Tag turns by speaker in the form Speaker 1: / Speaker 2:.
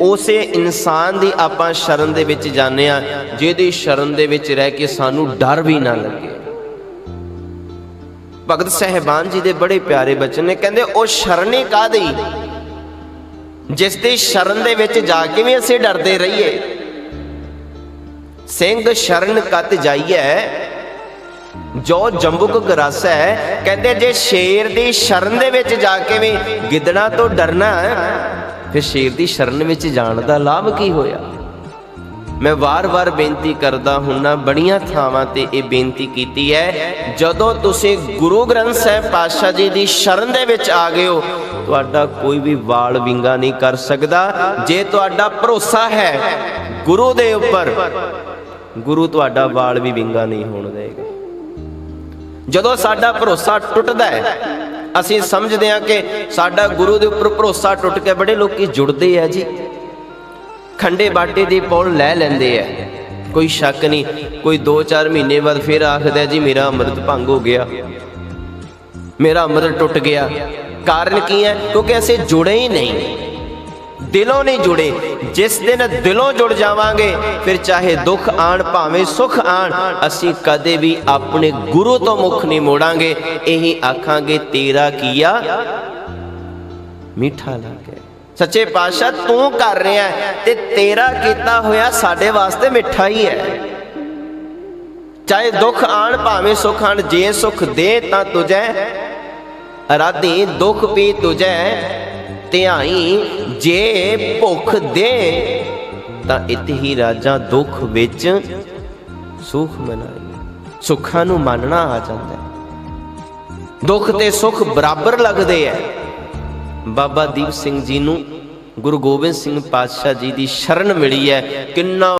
Speaker 1: ਉਸੇ ਇਨਸਾਨ ਦੀ ਆਪਾਂ ਸ਼ਰਨ ਦੇ ਵਿੱਚ ਜਾਂਦੇ ਆ ਜਿਹਦੀ ਸ਼ਰਨ ਦੇ ਵਿੱਚ ਰਹਿ ਕੇ ਸਾਨੂੰ ਡਰ ਵੀ ਨਾ ਲੱਗੇ। ਭਗਤ ਸਹਿਬਾਨ ਜੀ ਦੇ ਬੜੇ ਪਿਆਰੇ ਬਚਨ ਨੇ, ਕਹਿੰਦੇ ਉਹ ਸ਼ਰਣੀ ਕਾਦੀ ਜਿਸ ਦੀ ਸ਼ਰਨ ਦੇ ਵਿੱਚ ਜਾ ਕੇ ਵੀ ਅਸੀਂ ਡਰਦੇ ਰਹੀਏ। ਸਿੰਘ ਸ਼ਰਨ ਕਤ ਜਾਈਐ, ਜੋ ਜੰਬੁਕ ਹੈ ਕਹਿੰਦੇ ਜੇ ਸ਼ੇਰ ਦੀ ਸ਼ਰਨ ਦੇ ਵਿੱਚ ਜਾ ਕੇ ਵੀ ਗਿੱਦੜਾਂ ਤੋਂ ਡਰਨਾ ਫਿਰ ਸ਼ੇਰ ਦੀ ਸ਼ਰਨ ਵਿੱਚ ਜਾਣ ਦਾ ਲਾਭ ਕੀ ਹੋਇਆ? ਮੈਂ ਵਾਰ-ਵਾਰ ਬੇਨਤੀ ਕਰਦਾ ਹੁੰਨਾ, ਬੜੀਆਂ ਥਾਵਾਂ ਤੇ ਇਹ ਬੇਨਤੀ ਕੀਤੀ ਹੈ, ਜਦੋਂ ਤੁਸੀਂ ਗੁਰੂ ਗ੍ਰੰਥ ਸਾਹਿਬ ਪਾਤਸ਼ਾਹ ਜੀ ਦੀ ਸ਼ਰਨ ਦੇ ਵਿੱਚ ਆ ਗਏ ਹੋ, ਤੁਹਾਡਾ ਕੋਈ ਵੀ ਵਾਲ ਵਿੰਗਾ ਨਹੀਂ ਕਰ ਸਕਦਾ, ਜੇ ਤੁਹਾਡਾ ਭਰੋਸਾ ਹੈ ਗੁਰੂ ਦੇ ਉੱਪਰ, ਗੁਰੂ ਤੁਹਾਡਾ ਵਾਲ ਵੀ ਵਿੰਗਾ ਨਹੀਂ ਹੋਣ ਦੇਗਾ। ਜਦੋਂ ਸਾਡਾ ਭਰੋਸਾ ਟੁੱਟਦਾ ਹੈ ਅਸੀਂ ਸਮਝਦੇ ਹਾਂ ਕਿ ਸਾਡਾ ਗੁਰੂ ਦੇ ਉੱਪਰ ਭਰੋਸਾ ਟੁੱਟ ਕੇ ਬੜੇ ਲੋਕੀ ਜੁੜਦੇ ਆ ਜੀ। ਖੰਡੇ ਬਾਟੇ ਦੀ ਪੌਲ ਲੈ ਲੈਂਦੇ ਆ। ਕੋਈ ਸ਼ੱਕ ਨਹੀਂ, ਕੋਈ 2-4 ਮਹੀਨੇ ਬਾਅਦ ਫਿਰ ਆਖਦਾ ਜੀ, ਮੇਰਾ ਅੰਮ੍ਰਿਤ ਭੰਗ ਹੋ ਗਿਆ। ਮੇਰਾ ਅੰਮ੍ਰਿਤ ਟੁੱਟ ਗਿਆ। ਕਾਰਨ ਕੀ ਹੈ? ਕਿਉਂਕਿ ਅਸੀਂ ਜੁੜੇ ਹੀ ਨਹੀਂ। ਦਿਲੋਂ ਨਹੀਂ ਜੁੜੇ। ਜਿਸ ਦਿਨ ਦਿਲੋਂ ਜੁੜ ਜਾਵਾਂਗੇ, ਫਿਰ ਚਾਹੇ ਦੁੱਖ ਆਣ ਭਾਵੇਂ ਸੁੱਖ ਆਣ, ਅਸੀਂ ਕਦੇ ਵੀ ਆਪਣੇ ਗੁਰੂ ਤੋਂ ਮੁਖ ਨਹੀਂ ਮੋੜਾਂਗੇ। ਇਹੀ ਆਖਾਂਗੇ, ਤੇਰਾ ਕੀਆ ਮਿੱਠਾ ਲੱਗੇ ਸੱਚੇ ਪਾਤਸ਼ਾਹ, ਤੂੰ ਕਰ ਰਿਹਾ ਤੇ ਤੇਰਾ ਕੀਤਾ ਹੋਇਆ ਸਾਡੇ ਵਾਸਤੇ ਮਿੱਠਾ ਹੀ ਹੈ। ਚਾਹੇ ਦੁੱਖ ਆਣ, ਭਾਵੇਂ ਸੁੱਖ ਆਣ, ਜੇ ਸੁੱਖ ਦੇ ਤਾਂ ਤੁਝੈ। ਅਰਾਧੀ ਦੁੱਖ ਵੀ ਤੁਝੈ। ਧਿਆਈ ਜੇ ਭੁੱਖ ਦੇ, ਤਾਂ ਇਤ ਹੀ ਰਾਜਾ ਦੁੱਖ ਵਿੱਚ ਸੁਖ ਮਨਾਈ ਸੁੱਖਾਂ ਨੂੰ ਮੰਨਣਾ ਆ ਜਾਂਦਾ ਦੁੱਖ ਤੇ ਸੁੱਖ ਬਰਾਬਰ ਲੱਗਦੇ ਐ। ਬਾਬਾ ਦੀਪ ਸਿੰਘ ਜੀ ਨੂੰ ਗੁਰੂ ਗੋਬਿੰਦ ਸਿੰਘ ਪਾਤਸ਼ਾਹ ਜੀ ਦੀ ਸ਼ਰਨ ਮਿਲੀ ਹੈ ਕਿੰਨਾ